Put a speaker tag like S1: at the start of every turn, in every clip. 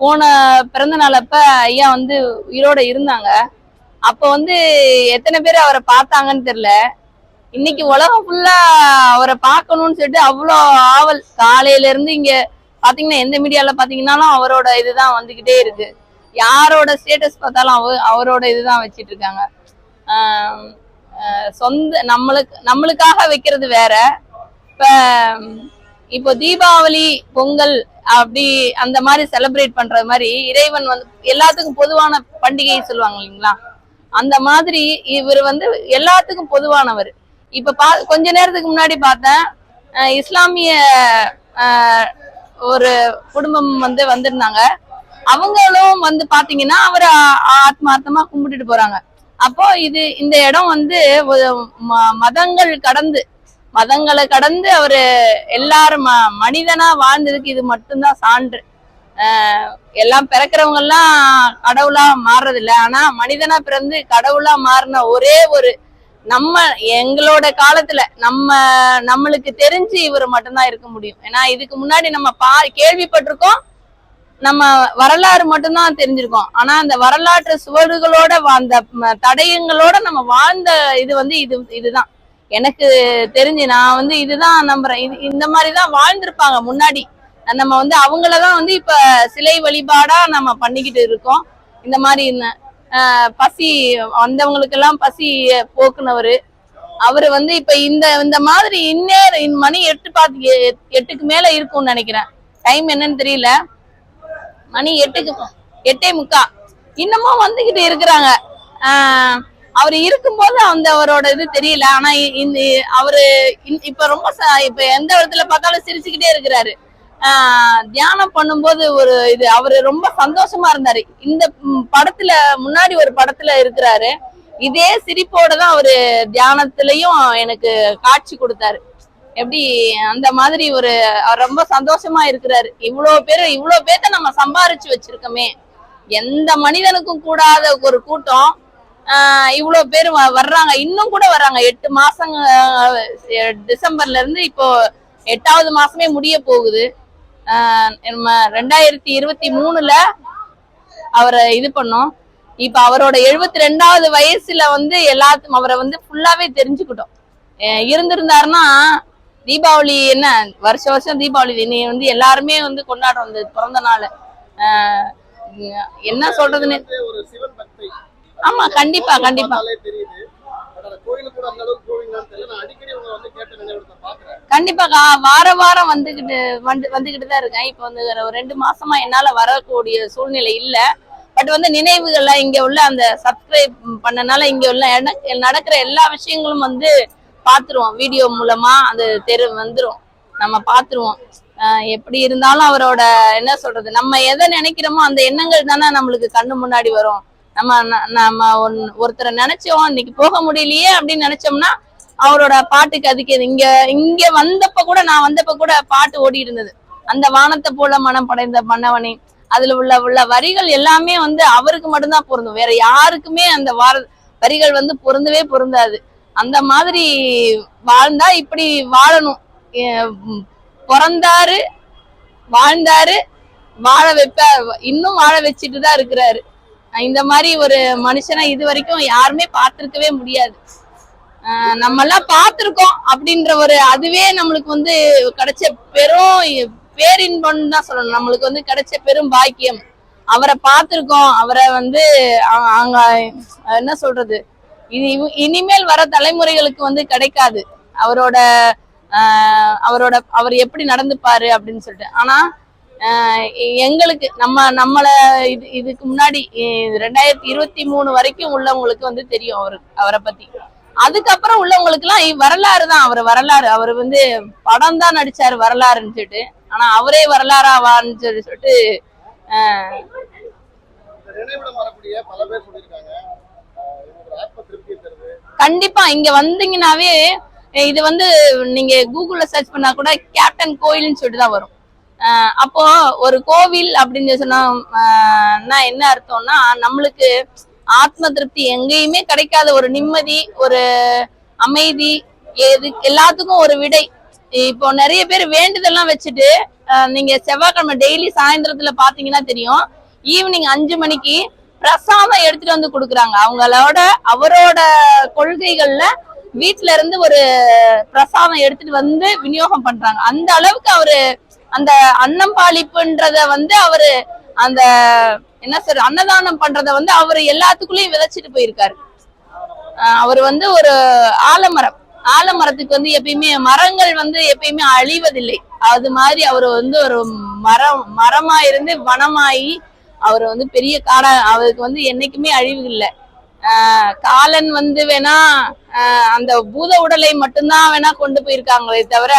S1: போன பிறந்த நாள் அப்ப ஐயா வந்து உயிரோட இருந்தாங்க. அப்ப வந்து எத்தனை பேர் அவரை பார்த்தாங்கன்னு தெரியல. இன்னைக்கு உலகம் ஃபுல்லா அவரை பார்க்கணும்னு சொல்லிட்டு அவ்வளோ ஆவல். காலையில இருந்து இங்க பாத்தீங்கன்னா எந்த மீடியால பாத்தீங்கன்னாலும் அவரோட இதுதான் வந்துகிட்டே இருக்கு. யாரோட ஸ்டேட்டஸ் பார்த்தாலும் அவ அவரோட இதுதான் வச்சிட்டு இருக்காங்க சொந்த நம்மளுக்கு நம்மளுக்காக வைக்கிறது வேற. இப்ப இப்போ தீபாவளி பொங்கல் அப்படி அந்த மாதிரி செலிப்ரேட் பண்றது மாதிரி இறைவன் வந்து எல்லாத்துக்கும் பொதுவான பண்டிகை சொல்லுவாங்க இல்லைங்களா? அந்த மாதிரி இவர் வந்து எல்லாத்துக்கும் பொதுவானவர். இப்ப பா கொஞ்ச நேரத்துக்கு முன்னாடி பார்த்தேன் இஸ்லாமிய ஒரு குடும்பம் வந்து வந்திருந்தாங்க. அவங்களும் வந்து பாத்தீங்கன்னா அவரை ஆத்மார்த்தமா கும்பிட்டுட்டு போறாங்க. அப்போ இது இந்த இடம் வந்து ம- மதங்கள் கடந்து மதங்களை கடந்து அவரு எல்லாரும் ம- மனிதனா வாழ்ந்ததுக்கு இது மட்டும்தான் சான்று. எல்லாம் பிறக்கிறவங்க எல்லாம் கடவுளா மாறுறது இல்ல ஆனா மனிதனா பிறந்து கடவுளா மாறின ஒரே ஒரு நம்ம எங்களோட காலத்துல நம்ம நம்மளுக்கு தெரிஞ்சு இவர் மட்டும்தான் இருக்க முடியும். ஏன்னா இதுக்கு முன்னாடி நம்ம பா கேள்விப்பட்டிருக்கோம். நம்ம வரலாறு மட்டும்தான் தெரிஞ்சிருக்கோம். ஆனா அந்த வரலாற்று சுவடுகளோட அந்த தடயங்களோட நம்ம வாழ்ந்த இது வந்து இது இதுதான். எனக்கு தெரிஞ்சு நான் வந்து இதுதான் நம்புறேன். இது இந்த மாதிரி தான் வாழ்ந்திருப்பாங்க முன்னாடி. நம்ம வந்து அவங்களதான் வந்து இப்ப சிலை வழிபாடா நம்ம பண்ணிக்கிட்டு இருக்கோம். இந்த மாதிரி பசி வந்தவங்களுக்கெல்லாம் பசி போக்குனவரு அவரு வந்து இப்ப இந்த இந்த மாதிரி இந்நேரம் மணி எட்டு பார்த்து எட்டுக்கு மேல இருக்கும்னு நினைக்கிறேன். டைம் என்னன்னு தெரியல. மணி எட்டுக்கு எட்டே முக்கா. இன்னமும் வந்துகிட்டு இருக்கிறாங்க. ஆஹ் அவர் இருக்கும்போது அந்த அவரோட இது தெரியல. ஆனா இந்த அவரு இப்ப ரொம்ப ச- இப்ப எந்த இடத்துல பார்த்தாலும் சிரிச்சுக்கிட்டே இருக்கிறாரு. தியானம் பண்ணும்போது ஒரு இது அவரு ரொம்ப சந்தோஷமா இருந்தாரு. இந்த படத்துல முன்னாடி ஒரு படத்துல இருக்கிறாரு. இதே சிரிப்போட தான் அவரு தியானத்திலையும் எனக்கு காட்சி கொடுத்தாரு. எப்படி அந்த மாதிரி ஒரு அவர் ரொம்ப சந்தோஷமா இருக்கிறாரு. இவ்வளவு பேர் இவ்வளவு பேர்த்த நம்ம சம்பாரிச்சு வச்சிருக்கோமே. எந்த மனிதனுக்கும் கூடாத ஒரு கூட்டம். இவ்வளவு பேர் வ- வர்றாங்க. இன்னும் கூட வர்றாங்க. எட்டு மாசம் டிசம்பர்ல இருந்து இப்போ எட்டாவது மாசமே முடிய போகுது. ஆஹ் நம்ம ரெண்டாயிரத்தி இருபத்தி மூணுல அவரை இது பண்ணோம். இப்ப அவரோட எழுபத்தி ரெண்டாவது வயசுல வந்து எல்லாத்துக்கும் அவரை வந்து ஃபுல்லாவே தெரிஞ்சுக்கிட்டோம். இருந்திருந்தாருன்னா தீபாவளி என்ன வருஷ வருஷம் தீபாவளி இன்னை வந்து எல்லாருமே வந்து கொண்டாடுறோம். இந்த பிறந்த நாள். என்ன சொல்றதுன்னு ஆமா கண்டிப்பா கண்டிப்பா.
S2: பார்த்தாலே தெரியுது. பட் அந்த கோயிலுக்கு கூட அந்த அளவுக்கு போவீங்களான்னு தெரியல. நான் அடிக்கடி உங்களை வந்து கேட்ட நினைவு பாக்குறேன்
S1: கண்டிப்பா கா- வார வாரம் வந்துகிட்டு வந்து வந்துகிட்டு தான் இருக்கேன். இப்போ வந்து ஒரு ரெண்டு மாசமா என்னால வரக்கூடிய சூழ்நிலை இல்ல. பட் வந்து நினைவுகள்ல இங்க உள்ள அந்த சப்ஸ்கிரைப் பண்ணனால இங்க உள்ள நடக்கிற எல்லா விஷயங்களும் வந்து பாத்துருவோம் வீடியோ மூலமா அது தெரு வந்துரும். நம்ம பாத்துருவோம் எப்படி இருந்தாலும் அவரோட என்ன சொல்றது நம்ம எதை நினைக்கிறோமோ அந்த எண்ணங்கள் தானே நம்மளுக்கு கண்ணு முன்னாடி வரும். நம்ம நம்ம ஒன்- ஒருத்தரை நினைச்சோம் இன்னைக்கு போக முடியலையே அப்படின்னு நினைச்சோம்னா அவரோட பாட்டுக்கு அதுக்கு இங்க இங்க வந்தப்ப கூட நான் வந்தப்ப கூட பாட்டு ஓடி இருந்தது அந்த வானத்தை போல மனம் படைந்த மன்னவனே அதுல உள்ள உள்ள வரிகள் எல்லாமே வந்து அவருக்கு மட்டும்தான் பொருந்தும். வேற யாருக்குமே அந்த வார வரிகள் வந்து பொருந்தவே பொருந்தாது. அந்த மாதிரி வாழ்ந்தா இப்படி வாழணும். பிறந்தாரு வாழ்ந்தாரு வாழ வைப்ப இன்னும் வாழ வச்சுட்டு தான் இருக்கிறாரு. இந்த மாதிரி ஒரு மனுஷனை இது வரைக்கும் யாருமே பார்த்திருக்கவே முடியாது. ஆஹ் நம்ம எல்லாம் பார்த்திருக்கோம் அப்படின்ற ஒரு அதுவே நம்மளுக்கு வந்து கிடைச்ச பெரும் பேரின்பம் தான் சொல்லணும். நம்மளுக்கு வந்து கிடைச்ச பெரும் பாக்கியம். அவரை பார்த்திருக்கோம். அவரை வந்து அங்க என்ன சொல்றது? இது இனிமேல் வர தலைமுறைகளுக்கு வந்து கிடைக்காது. அவரோட ஆஹ் அவரோட அவர் எப்படி நடந்துப்பாரு அப்படின்னு சொல்லிட்டு. ஆனா எங்களுக்கு நம்ம நம்மள இது இதுக்கு முன்னாடி ரெண்டாயிரத்தி இருபத்தி மூணு வரைக்கும் உள்ளவங்களுக்கு வந்து தெரியும் அவரு அவரை பத்தி. அதுக்கப்புறம் உள்ளவங்களுக்கு எல்லாம் வரலாறு தான் அவர் வரலாறு. அவர் வந்து படம் தான் நடிச்சாரு வரலாறுன்னு சொல்லிட்டு. ஆனா அவரே வரலாறாவான்னு சொல்லி சொல்லிட்டு கண்டிப்பா இங்க வந்தீங்கன்னாவே இது வந்து நீங்க கூகுள்ல சர்ச் பண்ணா கூட கேப்டன் கோயில்னு சொல்லிட்டு தான் வரும். அப்போ ஒரு கோவில் அப்படின்னு சொன்னா என்ன அர்த்தம்னா நம்மளுக்கு ஆத்ம திருப்தி எங்கேயுமே கிடைக்காத ஒரு நிம்மதி ஒரு அமைதி எது எல்லாத்துக்கும் ஒரு விடை. இப்போ நிறைய பேர் வேண்டுதெல்லாம் வச்சுட்டு நீங்க செவ்வாய்க்கிழமை டெய்லி சாயந்தரத்துல பாத்தீங்கன்னா தெரியும் ஈவினிங் அஞ்சு மணிக்கு பிரசாதம் எடுத்துட்டு வந்து கொடுக்குறாங்க. அவங்களோட அவரோட கொள்கைகள்ல வீட்டுல இருந்து ஒரு பிரசாதம் எடுத்துட்டு வந்து விநியோகம் பண்றாங்க. அந்த அளவுக்கு அவரு அந்த அன்னம் பாலிப்புன்றத வந்து அவரு அந்த என்ன சொல்ற அன்னதானம் பண்றத வந்து அவரு எல்லாத்துக்குள்ளயும் விதைச்சிட்டு போயிருக்காரு. ஆஹ் அவர் வந்து ஒரு ஆலமரம். ஆலமரத்துக்கு வந்து எப்பயுமே மரங்கள் வந்து எப்பயுமே அழிவதில்லை. அது மாதிரி அவர் வந்து ஒரு மரம் மரமா இருந்து வனமாயி அவர் வந்து பெரிய காட அவருக்கு வந்து என்னைக்குமே அழிவு இல்லை. ஆஹ் காலன் வந்து வேணா ஆஹ் அந்த பூத உடலை மட்டும்தான் வேணா கொண்டு போயிருக்காங்களே தவிர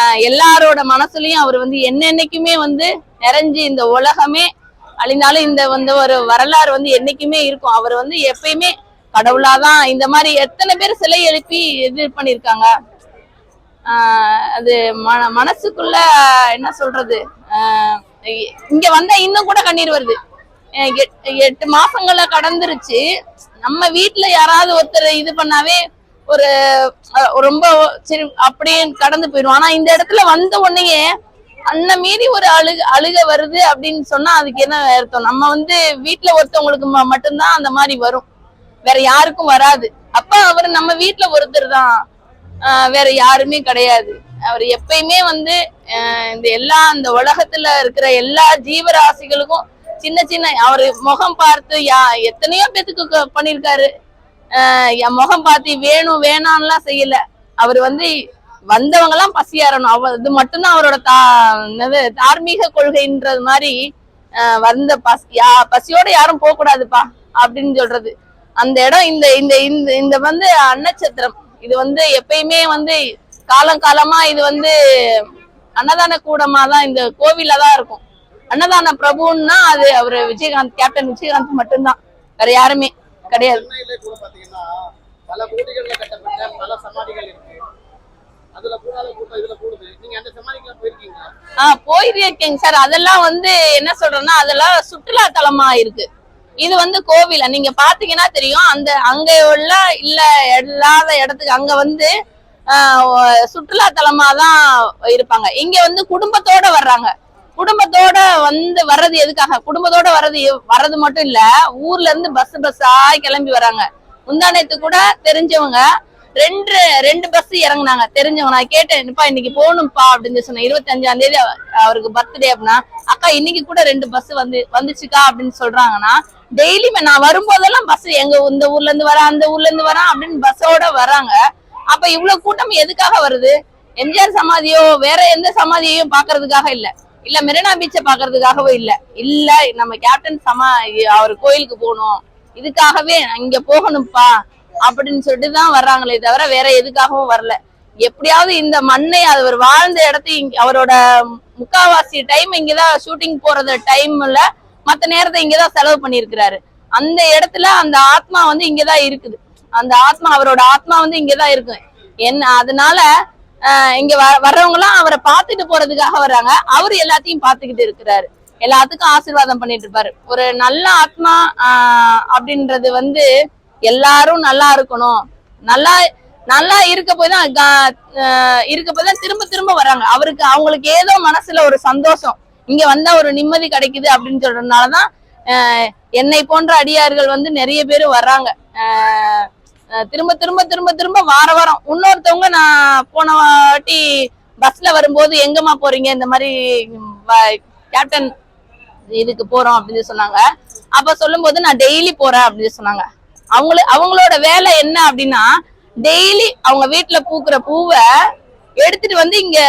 S1: எல்லாரோட மனசுலயும் அவர் வந்து என்னென்னைக்குமே வந்து நிறைஞ்சு இந்த உலகமே அழிந்தாலும் இந்த வந்து ஒரு வரலாறு வந்து என்னைக்குமே இருக்கும். அவர் வந்து எப்பயுமே கடவுளாதான். இந்த மாதிரி எத்தனை பேர் சிலை எழுப்பி இது பண்ணிருக்காங்க ஆஹ் அது மன மனசுக்குள்ள என்ன சொல்றது? ஆஹ் இங்க வந்தா இன்னும் கூட கண்ணீர் வருது. எட்- எட்டு மாசங்களை கடந்துருச்சு. நம்ம வீட்டுல யாராவது ஒருத்தர் இது பண்ணாவே ஒரு ரொம்ப சரி அப்படியே கடந்து போயிடும் ஆனா இந்த இடத்துல வந்த உடனேயே அன்ன மீறி ஒரு அழுக அழுக வருது அப்படின்னு சொன்னா அதுக்கு என்ன அர்த்தம்? நம்ம வந்து வீட்டுல ஒருத்தவங்களுக்கு மட்டும்தான் அந்த மாதிரி வரும். வேற யாருக்கும் வராது. அப்ப அவர் நம்ம வீட்டுல ஒருத்தர் தான். ஆஹ் வேற யாருமே கிடையாது. அவர் எப்பயுமே வந்து இந்த எல்லா இந்த உலகத்துல இருக்கிற எல்லா ஜீவராசிகளுக்கும் சின்ன சின்ன அவரு முகம் பார்த்து யா எத்தனையோ பேத்துக்கு பண்ணிருக்காரு. என் முகம் பார்த்து வேணும் வேணாம்லாம் செய்யல. அவர் வந்து வந்தவங்க எல்லாம் பசியாறணும். அவ இது மட்டும்தான் அவரோட தா என்னது தார்மீக கொள்கைன்றது மாதிரி வந்த பஸ் யா பசியோட யாரும் போக கூடாதுப்பா அப்படின்னு சொல்றது. அந்த இடம் இந்த இந்த இந்த இந்த வந்து அன்னச்சத்திரம். இது வந்து எப்பயுமே வந்து காலம் காலமா இது வந்து அன்னதான கூடமா தான் இந்த கோவில தான் இருக்கும். அன்னதான பிரபுன்னா அது அவரு விஜயகாந்த் கேப்டன் விஜயகாந்த் மட்டும்தான். வேற யாருமே. கிடையாது.
S2: பல கோடிகள்ல கட்டப்பட்ட பல சமாதிகள் இருக்கு.
S1: போயிருக்கேங்க சார். அதெல்லாம் வந்து என்ன சொல்றேன்னா அதெல்லாம் சுற்றுலா தலமா இருக்கு. இது வந்து கோவில. நீங்க பாத்தீங்கன்னா தெரியும் அந்த அங்க உள்ள இல்ல இல்லாத இடத்துக்கு அங்க வந்து சுற்றுலா தலமா தான் இருப்பாங்க. இங்க வந்து குடும்பத்தோட வர்றாங்க. குடும்பத்தோட வந்து வர்றது எதுக்காக? குடும்பத்தோட வர்றது வர்றது மட்டும் இல்ல ஊர்ல இருந்து பஸ் பஸ்ஸா கிளம்பி வராங்க. முந்தானத்து கூட தெரிஞ்சவங்க ரெண்டு ரெண்டு பஸ் இறங்குனாங்க. தெரிஞ்சவங்க நான் கேட்டேன் "என்னப்பா இன்னைக்கு போகணும்ப்பா அப்படின்னு சொன்னேன். இருபத்தி அஞ்சாம் தேதி அவருக்கு பர்த்டே அப்படின்னா அக்கா இன்னைக்கு கூட ரெண்டு பஸ் வந்து வந்துச்சுக்கா அப்படின்னு சொல்றாங்கன்னா டெய்லியுமே நான் வரும்போதெல்லாம் பஸ் எங்க இந்த ஊர்ல இருந்து வரேன் அந்த ஊர்ல இருந்து வரேன் அப்படின்னு பஸ்ஸோட வராங்க. அப்ப இவ்வளவு கூட்டம் எதுக்காக வருது? எம்ஜிஆர் சமாதியோ வேற எந்த சமாதியையும் பாக்குறதுக்காக இல்ல. இல்ல மெரினா பீச்சை பாக்குறதுக்காகவோ இல்ல. இல்ல நம்ம கேப்டன் சமா அவர் கோயிலுக்கு போகணும். இதுக்காகவே இங்க போகணும்ப்பா அப்படின்னு சொல்லிட்டு தான் வர்றாங்களே தவிர வேற எதுக்காகவும் வரல. எப்படியாவது இந்த மண்ணை அவர் வாழ்ந்த இடத்தை இங்க- அவரோட முக்காவாசி டைம் இங்கதான் ஷூட்டிங் போறது டைம்ல மத்த நேரத்தை இங்கதான் செலவு பண்ணிருக்கிறாரு அந்த இடத்துல அந்த ஆத்மா வந்து இங்கதான் இருக்குது. அந்த ஆத்மா அவரோட ஆத்மா வந்து இங்கதான் இருக்கு என்ன அதனால இங்க வர்றவங்க எல்லாம் அவரை பார்த்துட்டு போறதுக்காக வர்றாங்க. அவரு எல்லாத்தையும் பார்த்துக்கிட்டு இருக்கிறாரு. எல்லாத்துக்கும் ஆசீர்வாதம் பண்ணிட்டு இருப்பாரு. ஒரு நல்ல ஆத்மா ஆஹ் அப்படின்றது வந்து எல்லாரும் நல்லா இருக்கணும். நல்லா நல்லா இருக்க போய் தான் ஆஹ் இருக்க போய் தான் திரும்ப திரும்ப வர்றாங்க. அவருக்கு அவங்களுக்கு ஏதோ மனசுல ஒரு சந்தோஷம். இங்க வந்தா ஒரு நிம்மதி கிடைக்குது அப்படின்னு சொல்றதுனாலதான் ஆஹ் என்னை போன்ற அடியார்கள் வந்து நிறைய பேர் வர்றாங்க. ஆஹ் திரும்ப திரும்ப திரும்ப திரும்ப வார வாரம் இன்னொருத்தவங்க நான் போன வாட்டி பஸ்ல வரும்போது எங்கம்மா போறீங்க? இந்த மாதிரி வ- கேப்டன் இதுக்கு போறோம் அப்படின்னு சொன்னாங்க. அப்ப சொல்லும்போது நான் டெய்லி போறேன் அப்படின்னு சொன்னாங்க. அவங்களு அவங்களோட வேலை என்ன அப்படின்னா டெய்லி அவங்க வீட்டுல பூக்குற பூவை எடுத்துட்டு வந்து இங்க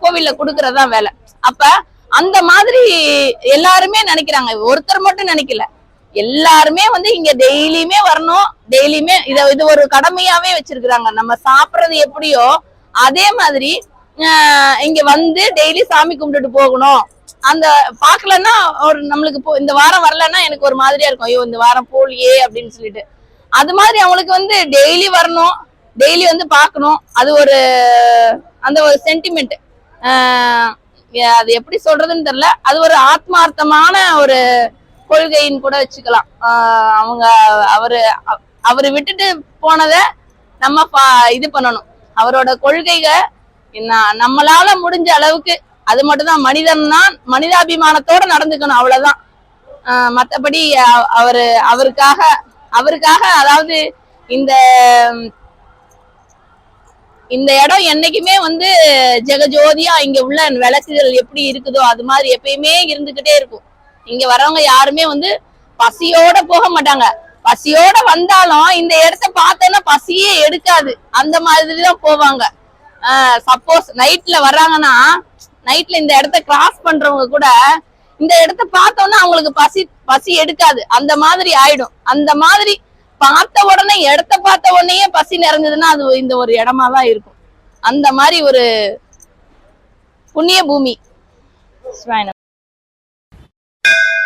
S1: கோவில்ல குடுக்கறதுதான் வேலை. அப்ப அந்த மாதிரி எல்லாருமே நினைக்கிறாங்க. ஒருத்தர் மட்டும் நினைக்கல. எல்லாருமே வந்து இங்க டெய்லியுமே வரணும். டெய்லியுமே இத இது ஒரு கடமையாவே வச்சிருக்கிறாங்க. நம்ம சாப்பிடுறது எப்படியோ அதே மாதிரி இங்க வந்து டெய்லி சாமி கும்பிட்டுட்டு போகணும். அந்த பாக்கலன்னா ஒரு நம்மளுக்கு போ- இந்த வாரம் வரலன்னா எனக்கு ஒரு மாதிரியா இருக்கும். ஐயோ இந்த வாரம் போலியே அப்படின்னு சொல்லிட்டு. அது மாதிரி அவங்களுக்கு வந்து டெய்லி வரணும். டெய்லி வந்து பார்க்கணும். அது ஒரு அந்த ஒரு சென்டிமெண்ட் அது எப்படி சொல்றதுன்னு தெரியல. அது ஒரு ஆத்மார்த்தமான ஒரு கொள்கைன்னு கூட வச்சுக்கலாம். ஆஹ் அவங்க அவரு அவரு விட்டுட்டு போனதை நம்ம இது பண்ணணும். அவரோட கொள்கைக என்ன நம்மளால முடிஞ்ச அளவுக்கு அது மட்டும்தான். தான் மனிதாபிமானத்தோட நடந்துக்கணும் அவ்வளவுதான். ஆஹ் மத்தபடி அவரு அவருக்காக அவருக்காக அதாவது இந்த இந்த இடம் என்னைக்குமே வந்து ஜெகஜோதியா இங்க உள்ள விளக்குகள் எப்படி இருக்குதோ அது மாதிரி எப்பயுமே இருந்துகிட்டே இருக்கும். இங்க வரவங்க யாருமே வந்து பசியோட போக மாட்டாங்க. பசியோட வந்தாலும் இந்த இடத்த பார்த்தோன்னா பசியே எடுக்காது. அந்த மாதிரி தான் போவாங்க சப்போஸ் நைட்ல வர்றாங்கன்னா நைட்ல இந்த இடத்த கிராஸ் பண்றவங்க கூட இந்த இடத்த பார்த்தோம்னா அவங்களுக்கு பசி பசி எடுக்காது. அந்த மாதிரி ஆயிடும். அந்த மாதிரி பார்த்த உடனே இடத்த பார்த்த உடனே பசி நிறைஞ்சதுன்னா அது இந்த ஒரு இடமா தான் இருக்கும். அந்த மாதிரி ஒரு புண்ணிய பூமி. you